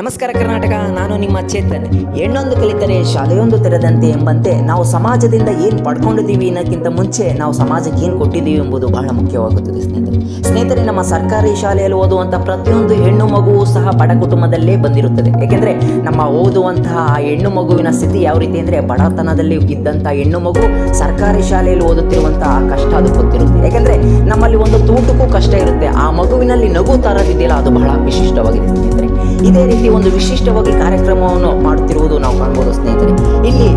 ನಮಸ್ಕಾರ ಕರ್ನಾಟಕ, ನಾನು ನಿಮ್ಮ ಚೇತನ್. ಹೆಣ್ಣೊಂದು ಕಲಿತರೆ ಶಾಲೆಯೊಂದು ತೆರೆದಂತೆ ಎಂಬಂತೆ ನಾವು ಸಮಾಜದಿಂದ ಏನು ಪಡ್ಕೊಂಡಿದ್ದೀವಿ ಅನ್ನೋಕ್ಕಿಂತ ಮುಂಚೆ ನಾವು ಸಮಾಜಕ್ಕೆ ಏನು ಕೊಟ್ಟಿದ್ದೀವಿ ಎಂಬುದು ಬಹಳ ಮುಖ್ಯವಾಗುತ್ತದೆ, ಸ್ನೇಹಿತರೆ. ಸ್ನೇಹಿತರೆ, ನಮ್ಮ ಸರ್ಕಾರಿ ಶಾಲೆಯಲ್ಲಿ ಓದುವಂಥ ಪ್ರತಿಯೊಂದು ಹೆಣ್ಣು ಮಗುವೂ ಸಹ ಬಡ ಕುಟುಂಬದಲ್ಲೇ ಬಂದಿರುತ್ತದೆ. ಏಕೆಂದರೆ ನಮ್ಮ ಓದುವಂತಹ ಆ ಹೆಣ್ಣು ಮಗುವಿನ ಸ್ಥಿತಿ ಯಾವ ರೀತಿ ಅಂದರೆ ಬಡತನದಲ್ಲಿ ಇದ್ದಂಥ ಹೆಣ್ಣು ಮಗು ಸರ್ಕಾರಿ ಶಾಲೆಯಲ್ಲಿ ಓದುತ್ತಿರುವಂತಹ ಕಷ್ಟ ಅದು ಗೊತ್ತಿರುತ್ತೆ. ಏಕೆಂದರೆ ನಮ್ಮಲ್ಲಿ ಒಂದು ತೂಟಕ್ಕೂ ಕಷ್ಟ ಇರುತ್ತೆ. ಆ ಮಗುವಿನಲ್ಲಿ ನಗು ತರದಿದೆಯಲ್ಲ ಅದು ಬಹಳ ವಿಶಿಷ್ಟವಾಗಿದೆ, ಸ್ನೇಹಿತರೆ. ಇದೇ ರೀತಿ ಒಂದು ವಿಶಿಷ್ಟವಾಗಿ ಕಾರ್ಯಕ್ರಮವನ್ನು ಮಾಡುತ್ತಿರುವುದು ನಾವು ಕಾಣ್ಬೋದು ಸ್ನೇಹಿತರೆ. ಇಲ್ಲಿ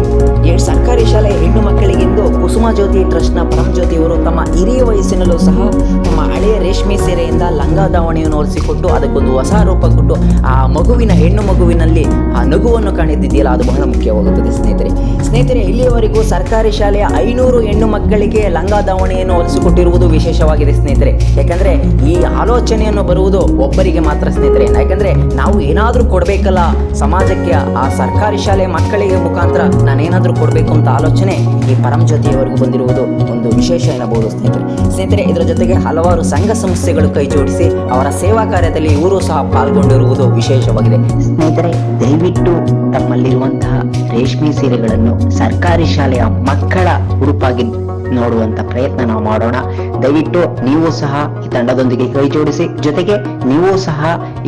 ಸರ್ಕಾರಿ ಶಾಲೆ ಹೆಣ್ಣು ಮಕ್ಕಳಿಗೆಂದು ಕುಸುಮ ಜ್ಯೋತಿ ಟ್ರಸ್ಟ್ನ ಅವರು ಜ್ಯೋತಿಯವರು ತಮ್ಮ ಹಿರಿಯ ವಯಸ್ಸಿನಲ್ಲೂ ಸಹ ತಮ್ಮ ಹಳೆಯ ರೇಷ್ಮೆ ಸೀರೆಯಿಂದ ಲಂಗ ದಾವಣಿಯನ್ನು ಹೊಲಿಸಿಕೊಟ್ಟು ಅದಕ್ಕೊಂದು ಹೊಸ ರೂಪ ಕೊಟ್ಟು ಆ ಮಗುವಿನ ಹೆಣ್ಣು ಮಗುವಿನಲ್ಲಿ ಆ ನಗುವನ್ನು ಕಾಣಿದ್ದಿದೆಯಲ್ಲ, ಅದು ಬಹಳ ಮುಖ್ಯವಾಗುತ್ತದೆ ಸ್ನೇಹಿತರೆ. ಸ್ನೇಹಿತರೆ, ಇಲ್ಲಿಯವರೆಗೂ ಸರ್ಕಾರಿ ಶಾಲೆಯ ಐನೂರು ಹೆಣ್ಣು ಮಕ್ಕಳಿಗೆ ಲಂಗ ದಾವಣಿಯನ್ನು ವಿಶೇಷವಾಗಿದೆ ಸ್ನೇಹಿತರೆ. ಯಾಕಂದ್ರೆ ಈ ಆಲೋಚನೆಯನ್ನು ಬರುವುದು ಒಬ್ಬರಿಗೆ ಮಾತ್ರ ಸ್ನೇಹಿತರೆ. ಯಾಕಂದ್ರೆ ನಾವು ಏನಾದರೂ ಕೊಡಬೇಕಲ್ಲ, ಸಮಾಜಕ್ಕೆ ಆ ಸರ್ಕಾರಿ ಶಾಲೆ ಮಕ್ಕಳಿಗೆ ಮುಖಾಂತರ ನಾನೇನಾದರೂ ಕೊಡಬೇಕು ಅಂತ ಆಲೋಚನೆ ಈ ಪರಂ ಜ್ಯೋತಿಯವರೆಗೂ ಬಂದಿರುವುದು ಒಂದು ವಿಶೇಷ ಎನ್ನಬಹುದು, ಸ್ನೇಹಿತರೆ. ಸ್ನೇಹಿತರೆ, ಇದರ ಜೊತೆಗೆ ಹಲವಾರು ಸಂಘ ಸಂಸ್ಥೆಗಳು ಕೈ ಜೋಡಿಸಿ ಅವರ ಸೇವಾ ಕಾರ್ಯದಲ್ಲಿ ಇವರು ಸಹ ಪಾಲ್ಗೊಂಡಿರುವುದು ವಿಶೇಷವಾಗಿದೆ. ಸ್ನೇಹಿತರೆ, ದಯವಿಟ್ಟು ತಮ್ಮಲ್ಲಿರುವಂತಹ ರೇಷ್ಮೆ ಸೀರೆಗಳನ್ನು ಸರ್ಕಾರಿ ಶಾಲೆಯ ಮಕ್ಕಳ ಉಡುಪಾಗಿ ನೋಡುವಂತ ಪ್ರಯತ್ನ ನಾವು ಮಾಡೋಣ. ದಯವಿಟ್ಟು ನೀವು ಸಹ ಈ ತಂಡದೊಂದಿಗೆ ಕೈ ಜೋಡಿಸಿ, ಜೊತೆಗೆ ನೀವು ಸಹ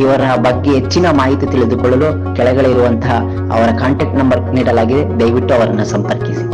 ಇವರ ಬಗ್ಗೆ ಹೆಚ್ಚಿನ ಮಾಹಿತಿ ತಿಳಿದುಕೊಳ್ಳಲು ಕೆಳಗಡೆ ಇರುವಂತಹ ಅವರ ಕಾಂಟ್ಯಾಕ್ಟ್ ನಂಬರ್ ನೀಡಲಾಗಿದೆ. ದಯವಿಟ್ಟು ಅವರನ್ನು ಸಂಪರ್ಕಿಸಿ.